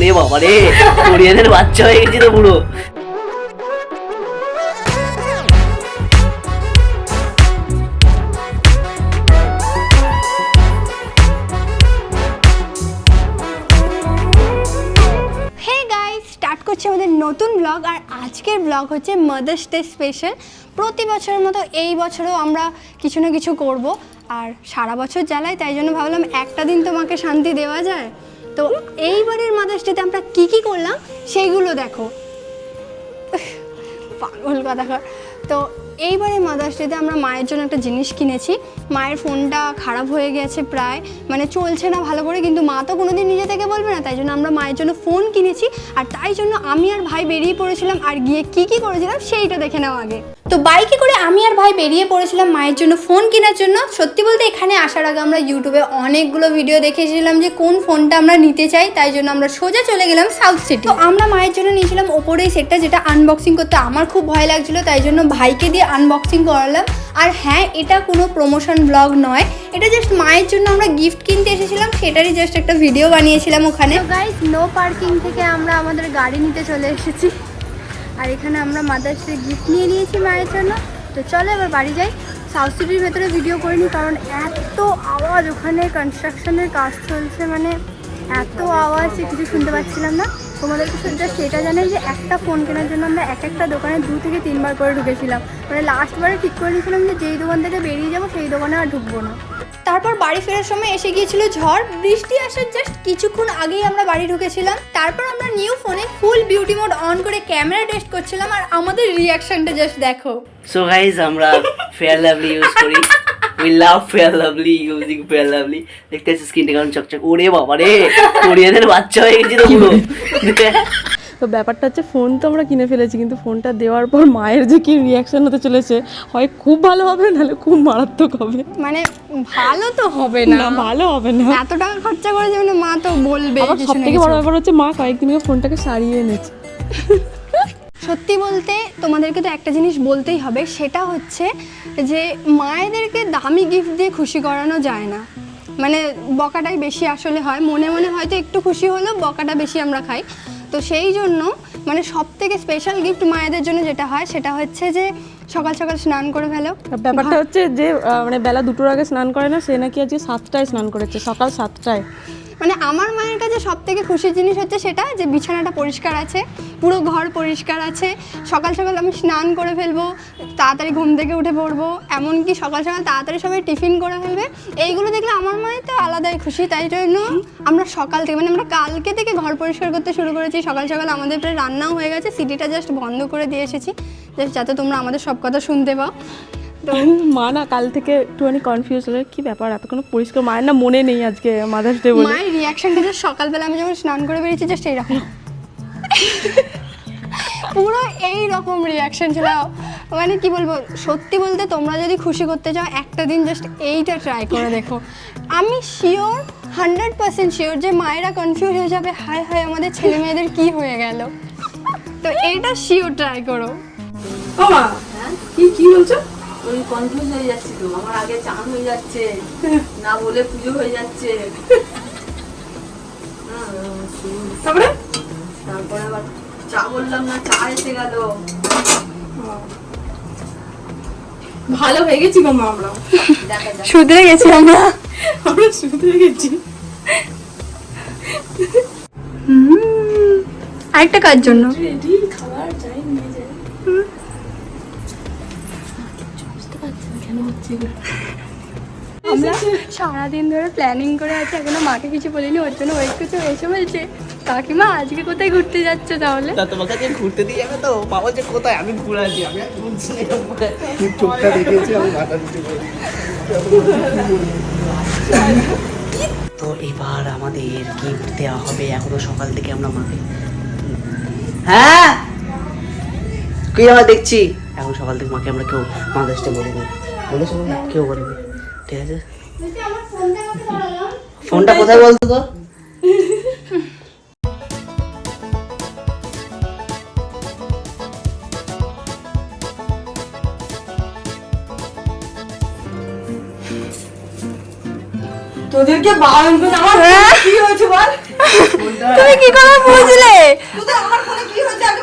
ওরে বাবা রে। কোরিয়ানের বাচ্চা হয়ে গেছি তো পুরো। স্টার্ট করছি আমাদের নতুন ব্লগ আর আজকের ব্লগ হচ্ছে মাদার্স ডে স্পেশাল প্রতি বছরের মতো এই বছরও আমরা কিছু না কিছু করব, আর সারা বছর জ্বালাই, তাই জন্য ভাবলাম একটা দিন তোমাকে শান্তি দেওয়া যায়। তো এইবারের মাদার্স ডেতে আমরা কী কী করলাম সেইগুলো দেখো। পাগল কথা তো এইবারে মাদার্স ডেতে আমরা মায়ের জন্য একটা জিনিস কিনেছি। মায়ের ফোনটা খারাপ হয়ে গেছে প্রায়। মানে চলছে না ভালো করে, কিন্তু মা তো কোনোদিন নিজে থেকে বলবে না। তাই জন্য আমরা মায়ের জন্য ফোন কিনেছি। আর তাই জন্য আমি আর ভাই বেরিয়ে পড়েছিলাম আর গিয়ে কি কি করেছিলাম সেইটা দেখে নাও আগে। তো বাইকে করে আমি আর ভাই বেরিয়ে পড়েছিলাম মায়ের জন্য ফোন কেনার জন্য। সত্যি বলতে এখানে আসার আগে আমরা ইউটিউবে অনেকগুলো ভিডিও দেখেছিলাম যে কোন ফোনটা আমরা নিতে চাই, তাই জন্য আমরা সোজা চলে গেলাম সাউথ সিটি তো আমরা মায়ের জন্য নিয়েছিলাম ওপরে এই সেটটা যেটা আনবক্সিং করতে আমার খুব ভয় লাগছিল, তাই জন্য ভাইকে দিয়ে আনবক্সিং করালাম। আর হ্যাঁ এটা কোনো প্রমোশন ব্লগ নয়, এটা জাস্ট মায়ের জন্য আমরা গিফট কিনতে এসেছিলাম, সেটারই জাস্ট একটা ভিডিও বানিয়েছিলাম ওখানে। গাইস নো পার্কিং থেকে আমরা আমাদের গাড়ি নিতে চলে এসেছি। আর এখানে আমরা মাদার্স গিফট নিয়ে নিয়েছি মায়ের জন্য। তো চলো এবার বাড়ি যাই। সাউথ সিটির ভেতরে ভিডিও করিনি, কারণ এত আওয়াজ ওখানে কনস্ট্রাকশনের কাজ চলছে মানে এত আওয়াজ, কিছু শুনতে পাচ্ছিলাম না। তোমাদেরকে জাস্ট সেটা জানাই যে একটা ফোন কেনার জন্য আমরা এক একটা দোকানে দু থেকে তিনবার করে ঢুকেছিলাম। মানে লাস্টবারে ঠিক করে নিয়েছিলাম যে যেই দোকান থেকে বেরিয়ে যাব, সেই দোকানে আর ঢুকবো না। তারপর বাড়ি ফেরার সময় এসে গিয়েছিল ঝড়। বৃষ্টি আসার জাস্ট কিছুক্ষণ আগেই আমরা বাড়ি ঢুকেছিলাম। তারপর আমরা নিউ ফোনে ফুল বিউটি মোড অন করে ক্যামেরা টেস্ট করছিলাম আর আমাদের রিয়াকশনটা জাস্ট দেখো। সো গাইজ আমরা ফেয়ার লাভলি ইউজ করি। We love Fair Lovely using Fair Lovely দেখতে পাচ্ছি স্ক্রিনটা কেমন চকচক। ওরে বাবা রে কোরিয়ানের বাচ্চা হয়ে গেছি তো পুরো তো ব্যাপারটা হচ্ছে ফোন তো আমরা কিনে ফেলেছি কিন্তু ফোনটা দেওয়ার পর মায়ের যে কি রিয়াকশন হতে চলেছে হয় খুব ভালো হবে নাহলে খুব মারাত্মক হবে। মানে ভালো তো হবে না। ভালো হবে না। এত টাকা খরচা করে যাবে না মা তো বলবে সব থেকে বড় ব্যাপার হচ্ছে মা কয়েকদিন আগে ফোনটাকে সারিয়ে এনেছে। সত্যি বলতে তোমাদেরকে তো একটা জিনিস বলতেই হবে সেটা হচ্ছে যে মায়েদেরকে দামি গিফট দিয়ে খুশি করানো যায় না। মানে বকাটাই বেশি আসলে হয়। মনে মনে হয়তো একটু খুশি হলেও বকাটা বেশি আমরা খাই। তো সেই জন্য মানে সব থেকে স্পেশাল গিফট মায়েদের জন্য যেটা হয় সেটা হচ্ছে যে সকাল সকাল স্নান করে ফেলো। ব্যাপারটা হচ্ছে যে মানে বেলা দুটোর আগে স্নান করে না সে নাকি আজকে সাতটায় স্নান করেছে সকাল সাতটায়। মানে আমার মায়ের কাছে সব থেকে খুশির জিনিস হচ্ছে সেটা যে বিছানাটা পরিষ্কার আছে, পুরো ঘর পরিষ্কার আছে, সকাল সকাল আমি স্নান করে ফেলব, তাড়াতাড়ি ঘুম থেকে উঠে পড়ব, এমনকি সকাল সকাল তাড়াতাড়ি সবাই টিফিন করে ফেলবে, এইগুলো দেখলে আমার মায়ের তো আলাদাই খুশি, তাই জন্য আমরা সকাল থেকে মানে আমরা কালকে থেকে ঘর পরিষ্কার করতে শুরু করেছি, সকাল সকাল আমাদের প্রায় রান্নাও হয়ে গেছে, সিটিটা জাস্ট বন্ধ করে দিয়ে এসেছি, যাতে তোমরা আমাদের সব কথা শুনতে পাও। মা না কাল থেকে একটুখানি কনফিউজ হলো কি ব্যাপার? এত কোনো পরিষ্কার মায়ের না মনে নেই আজকে মাদার্স ডে বলে। মায়ের রিয়াকশনটা জাস্ট সকালবেলা আমি যখন স্নান করে বেরিয়েছি জাস্ট এইরকম। পুরো এই রকম রিয়াকশন ছিল। মানে কি বলব সত্যি বলতে তোমরা যদি খুশি করতে চাও একটা দিন জাস্ট এইটা ট্রাই করে দেখো। আমি শিওর হান্ড্রেড পার্সেন্ট শিওর যে মায়েরা কনফিউজ হয়ে যাবে হায় হায় আমাদের ছেলে মেয়েদের কি হয়ে গেল? তো এইটা শিওর ট্রাই করো। মা কি কি বলছো? ওই কনফিউজ হয়ে যাচ্ছি তো আমার আগে চান হয়ে যাচ্ছে না বলে পুজো হয়ে যাচ্ছে। হ্যাঁ, তারপরে? তারপরে আবার চা বললাম না চা এসে গেল। ভালো হয়ে গেছি গো মা আমরা। দেখা যাক। শুধরে গেছি আমরা। আমরা শুধরে গেছি। আরেকটা কাজ জন্য? আমরা সারাদিন ধরে প্ল্যানিং করে আছি এখনও মাকে কিছু বলিনি ওর জন্য ওই কিছু এসে বলছে কাকিমা আজকে কোথায় ঘুরতে যাচ্ছ তাহলে? তা তোমাকে আজকে ঘুরতে দিয়ে যাবে তো বাবা যে কোথায় আমি ঘুরে আছি আমি। চোখটা দেখেছি আমি মাথা নিচু তো এবার আমাদের গিফট দেওয়া হবে এখনও সকাল থেকে আমরা মাকে। হ্যাঁ? কি আমরা দেখছি? এখন সকাল থেকে মাকে আমরা কেউ মাদার্স ডে বলিনি। বলেছ কেউ বলিনি ঠিক আছে? ফোনটা কোথায় বলতো? তো তোদেরকে বারণ করে আমার। কি হয়েছে বল? তুমি কি করে বুঝলে তোদের আমার ফোনে কি হয়েছে? আগে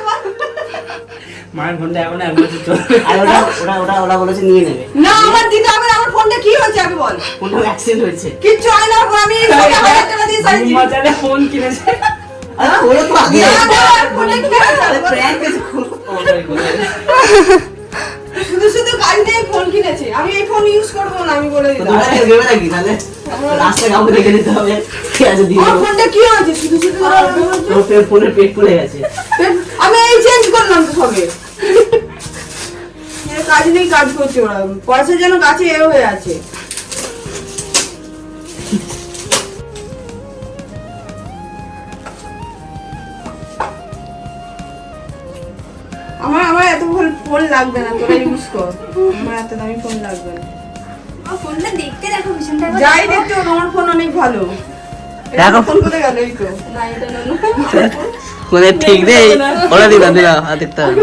মায়ের ফোনটা এখন এক বছর চলবে আর ওরা ওরা ওরা ওরা বলেছে নিয়ে নেবে। না আমার দিতে হবে আমার ফোনটা কি হয়েছে আগে বল? ফোনটা অ্যাক্সিডেন্ট হয়েছে। কিচ্ছু হয় না আমি তোকে হাজার টাকা দিয়ে সাইজ বাজারে ফোন কিনেছে। ওরা তো আগে ফোনে কি হয়েছে? প্র্যাঙ্ক খুব। শুধু শুধু কাজ নেই ফোন কিনেছে। আমি এই ফোন ইউজ করব না আমি বলে তো দিলাম। তোমরা খেয়ে দেবে তাহলে রাস্তা কাউকে রেখে দিতে হবে। ঠিক আছে দিয়ে দেবো। ফোনটা কি হয়েছে? শুধু শুধু তোর ফের ফোনের পেট ফুলে গেছে। আমি এই চেঞ্জ করলাম তো সবে। কাজ নেই কাজ করছে ওরা। পয়সা যেন কাছে এ হয়ে আছে। আমার আমার এত ফোন ফোন লাগবে না তোরা ইউজ কর। আমার এত দামি ফোন লাগবে না। ফোনটা দেখতে দেখো ভীষণটা যাই দেখতে হোক, আমার ফোন অনেক ভালো। দেখো। ফোন কোথায় গেল এই তো। না এটা না, না। ঠিক নেই। ওরা দিবা দিবা দেখতে হবে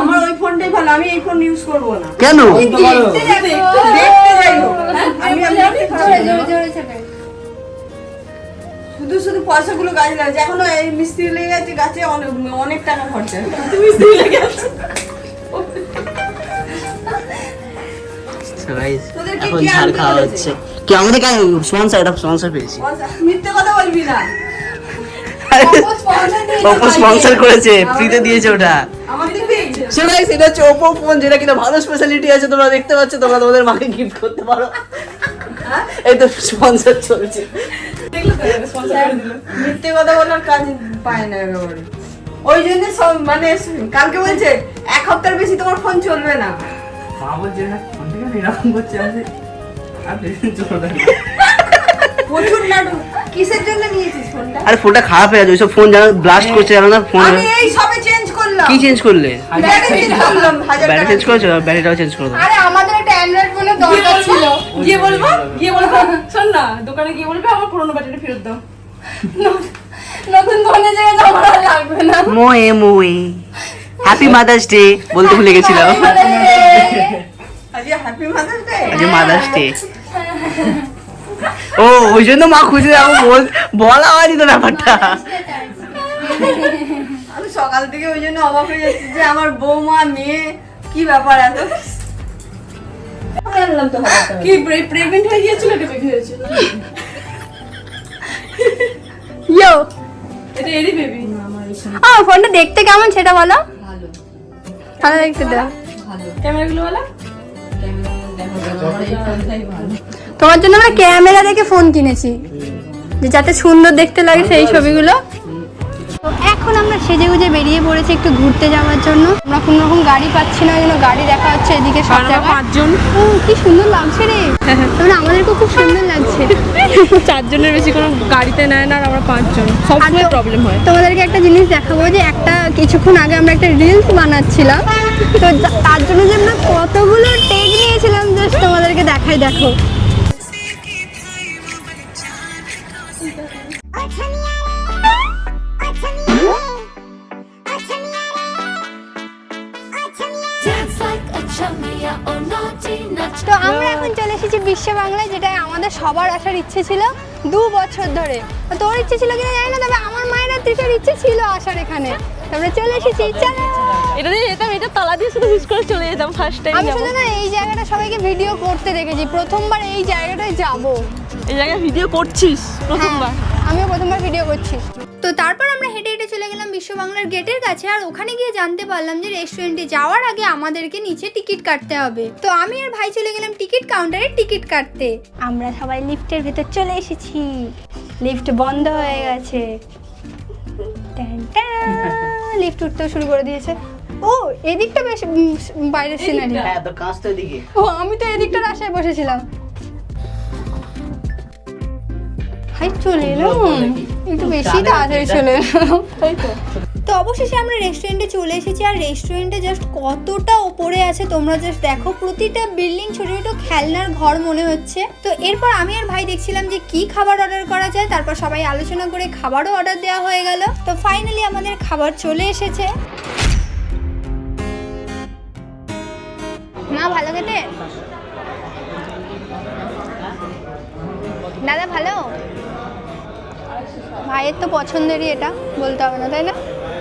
আমার ওই ফোনটাই ভালো আমি এই ফোন ইউজ করব না। কেন? দেখতে? আমি আমি। শুধু শুধু পয়সাগুলো গাছ এখনও এই মিস্ত্রি লেগে গেছে গাছে অনেক অনেক টাকা খরচা। মিস্ত্রি লেগে গেছে So guys, তোদেরকে এখন কে ঝাড় খাওয়া হচ্ছে। কি আমাদের কেন স্পন্সর এটা স্পন্সর পেয়েছি। মিথ্যে কথা বলবি না। স্পন্সর করেছে ফ্রিতে দিয়েছে ওটা। সো গাইস এটা হচ্ছে ওপো ফোন যেটা কিনা ভালো স্পেশালিটি আছে তোমরা দেখতে পাচ্ছ তোমরা তোমাদের মাকে গিফট করতে পারো। এই তো স্পন্সর চলছে। মিথ্যে কথা বলার কাজ পায় না একেবারে। ওই জন্য সব মানে কালকে বলছে এক সপ্তাহের বেশি তোমার ফোন চলবে না। মা বলছে না ফোনটা এরকম করছে আমি আর বেশি চলো না। প্রচুর কিসের জন্য নিয়েছিস ফোনটা আরে ফোনটা খারাপ হয়ে গেছে ওইসব ফোন জানো ব্লাস্ট করছে জানো না ফোন আমি এই সবে কি চেঞ্জ করলে? ব্যাটারি চেঞ্জ করলাম হাজার ব্যাটারি চেঞ্জ করেছ ব্যাটারিটাও চেঞ্জ করে। আরে আমাদের একটা অ্যান্ড্রয়েড ফোনের দরকার ছিল। গিয়ে বলব গিয়ে বলব শোন না দোকানে গিয়ে বলবে আমার পুরোনো ব্যাটারি ফেরত দাও। নতুন ফোনের জায়গায় আমার লাগবে না। মোয়ে মোয়ে হ্যাপি মাদার্স ডে বলতে ভুলে গেছিলাম। আজকে হ্যাপি মাদার্স ডে আজ মাদার্স ডে ও ওই জন্য মা খুশি আমি বল বলা হয়নি তো ব্যাপারটা। সকাল থেকে ওই জন্য অবাক হয়ে যাচ্ছি যে আমার বৌমা মেয়ে কি ব্যাপার এত? জানলাম তো কি প্রেগনেন্ট হয়ে গিয়েছিল এটা বেবি হয়েছিল? ইয়ো এটা এরই বেবি আমার ফোনটা দেখতে কেমন সেটা বলো? ভালো। দেখতে দাও। ক্যামেরাগুলো বলা। তোমার জন্য আমরা ক্যামেরা দেখে ফোন কিনেছি। যে যাতে সুন্দর দেখতে লাগে সেই ছবিগুলো। তো এখন আমরা সেজে গুজে বেরিয়ে পড়েছি একটু ঘুরতে যাওয়ার জন্য। আমরা কোনো রকম গাড়ি পাচ্ছি না ওই জন্য গাড়ি দেখা হচ্ছে এদিকে সব জায়গায়। পাঁচজন। ও কি সুন্দর লাগছে রে। তাহলে আমাদেরকেও খুব সুন্দর লাগছে। চারজনের বেশি কোনো গাড়িতে নেয় না আর আমরা পাঁচজন। সবসময়। প্রবলেম হয়। তোমাদেরকে একটা জিনিস দেখাবো যে একটা কিছুক্ষণ আগে আমরা একটা রিলস বানাচ্ছিলাম। তো তার জন্য যে আমরা কতগুলো টেক নিয়েছিলাম জাস্ট তোমাদেরকে দেখাই দেখো। বিশ্ব বাংলায় যেটা আমাদের সবার আসার ইচ্ছে ছিল দু বছর ধরে। তোর ইচ্ছে ছিল কিনা জানি না তবে আমার মায়ের আর তৃষার ইচ্ছে ছিল আসার এখানে। তারপরে চলে এসেছি চলো এটা দিয়ে যেতাম এটা তালা দিয়ে শুধু মিস করে চলে যেতাম ফার্স্ট টাইম আমি শুধু না এই জায়গাটা সবাইকে ভিডিও করতে দেখেছি। প্রথমবার এই জায়গাটায় যাব। এই জায়গায় ভিডিও করছিস প্রথমবার? হ্যাঁ, আমিও প্রথমবার ভিডিও করছি। তো তারপর আমরা হেঁটে হেঁটে চলে গেলাম বিশ্ব বাংলার গেটের কাছে আর ওখানে গিয়ে জানতে পারলাম যে রেস্টুরেন্টে যাওয়ার আগে আমাদেরকে নিচে টিকিট কাটতে হবে। তো আমি আর ভাই চলে গেলাম টিকিট কাউন্টারে টিকিট কাটতে। আমরা সবাই লিফটের ভেতর চলে এসেছি। লিফট বন্ধ হয়ে গেছে। লিফট উঠতেও শুরু করে দিয়েছে। ও এদিকটা বেশ বাইরের সিনারি হ্যাঁ ও আমি তো এদিকটার আশায় বসেছিলাম। হাই চলে এলো। একটু বেশি তাড়াতাড়ি চলে এলো তাই তো। তো অবশেষে আমরা রেস্টুরেন্টে চলে এসেছি আর রেস্টুরেন্টে জাস্ট কতটা ওপরে আছে তোমরা জাস্ট দেখো। প্রতিটা বিল্ডিং ছোট ছোট খেলনার ঘর মনে হচ্ছে। তো এরপর আমি আর ভাই দেখছিলাম যে কি খাবার অর্ডার করা যায় তারপর সবাই আলোচনা করে খাবারও অর্ডার দেওয়া হয়ে গেল। তো ফাইনালি আমাদের খাবার চলে এসেছে। মা ভালো খেতে? দাদা ভালো? ভাইয়ের তো পছন্দেরই এটা, বলতে হবে না, তাই না?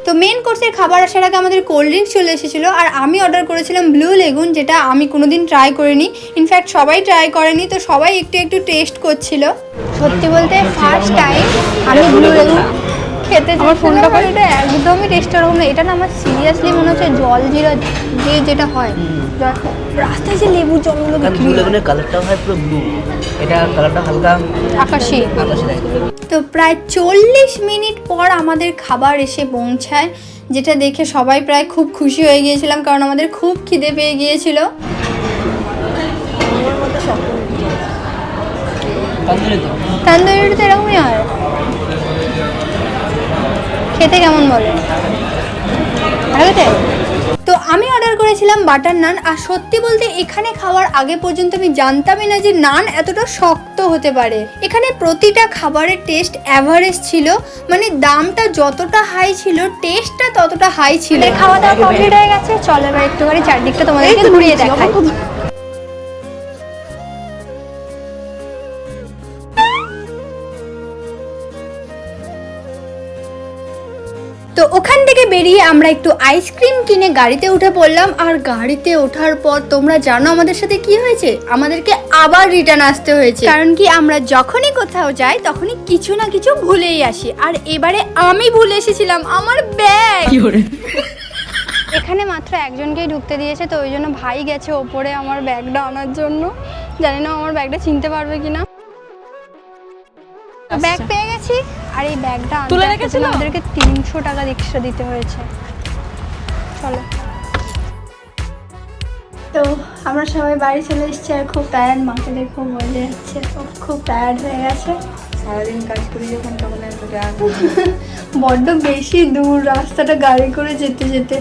তো মেন কোর্সের খাবার আসার আগে আমাদের কোল্ড ড্রিঙ্কস চলে এসেছিল, আর আমি অর্ডার করেছিলাম ব্লু লেগুন যেটা আমি কোনোদিন ট্রাই করিনি। ইনফ্যাক্ট সবাই ট্রাই করেনি, তো সবাই একটু একটু টেস্ট করছিল। সত্যি বলতে ফার্স্ট টাইম আমি ব্লু লেগুন খেতে আমার ফোনটা করে এটা একদমই টেস্ট ওরকম না। এটা না আমার সিরিয়াসলি মনে হচ্ছে জল জিরা দিয়ে যেটা হয়। রাস্তায় যে লেবুর জলগুলো বিক্রি হয়। কালারটা হয় পুরো ব্লু এটা কালারটা হালকা আকাশি। আকাশি তো প্রায় চল্লিশ মিনিট পর আমাদের খাবার এসে পৌঁছায় যেটা দেখে সবাই প্রায় খুব খুশি হয়ে গিয়েছিলাম কারণ আমাদের খুব খিদে পেয়ে গিয়েছিল। তান্দুরি তো এরকমই হয়। খেতে কেমন বলে? ভালো তো আমি অর্ডার করেছিলাম বাটার নান আর সত্যি বলতে এখানে খাওয়ার আগে পর্যন্ত আমি জানতামই না যে নান এতটা শক্ত হতে পারে। এখানে প্রতিটা খাবারের টেস্ট অ্যাভারেজ ছিল মানে দামটা যতটা হাই ছিল টেস্টটা ততটা হাই ছিল। খাওয়া দাওয়া কমপ্লিট হয়ে গেছে চলো এবার একটুখানি চারদিকটা তোমাদেরকে ঘুরিয়ে দেখাই। বেরিয়ে আমরা একটু আইসক্রিম কিনে গাড়িতে উঠে পড়লাম। আর গাড়িতে ওঠার পর তোমরা জানো আমাদের সাথে কি হয়েছে? আমাদেরকে আবার রিটার্ন আসতে হয়েছে। কারণ কি আমরা যখনই কোথাও যাই তখনই কিছু না কিছু ভুলেই আসি। আর এবারে আমি ভুলে এসেছিলাম আমার ব্যাগ! এখানে মাত্র একজনকেই ঢুকতে দিয়েছে তো ওই জন্য ভাই গেছে ওপরে আমার ব্যাগটা আনার জন্য। জানি না আমার ব্যাগটা চিনতে পারবে কিনা। ব্যাগ পেয়ে গেছি। আর এই ব্যাগটা তুলে রেখেছিল? আমাদেরকে তিনশো টাকা এক্সট্রা দিতে হয়েছে। চলো। তো আমরা সবাই বাড়ি চলে এসেছি আর খুব টায়ার্ড মাকে দেখো বলে যাচ্ছে। খুব টায়ার্ড হয়ে গেছে। সারাদিন কাজ করি যখন তখন এত বড্ড বেশি দূর রাস্তাটা গাড়ি করে যেতে যেতে।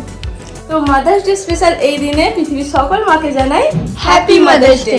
তো মাদার্স ডে স্পেশাল এই দিনে পৃথিবীর সকল মাকে জানাই হ্যাপি মাদার্স ডে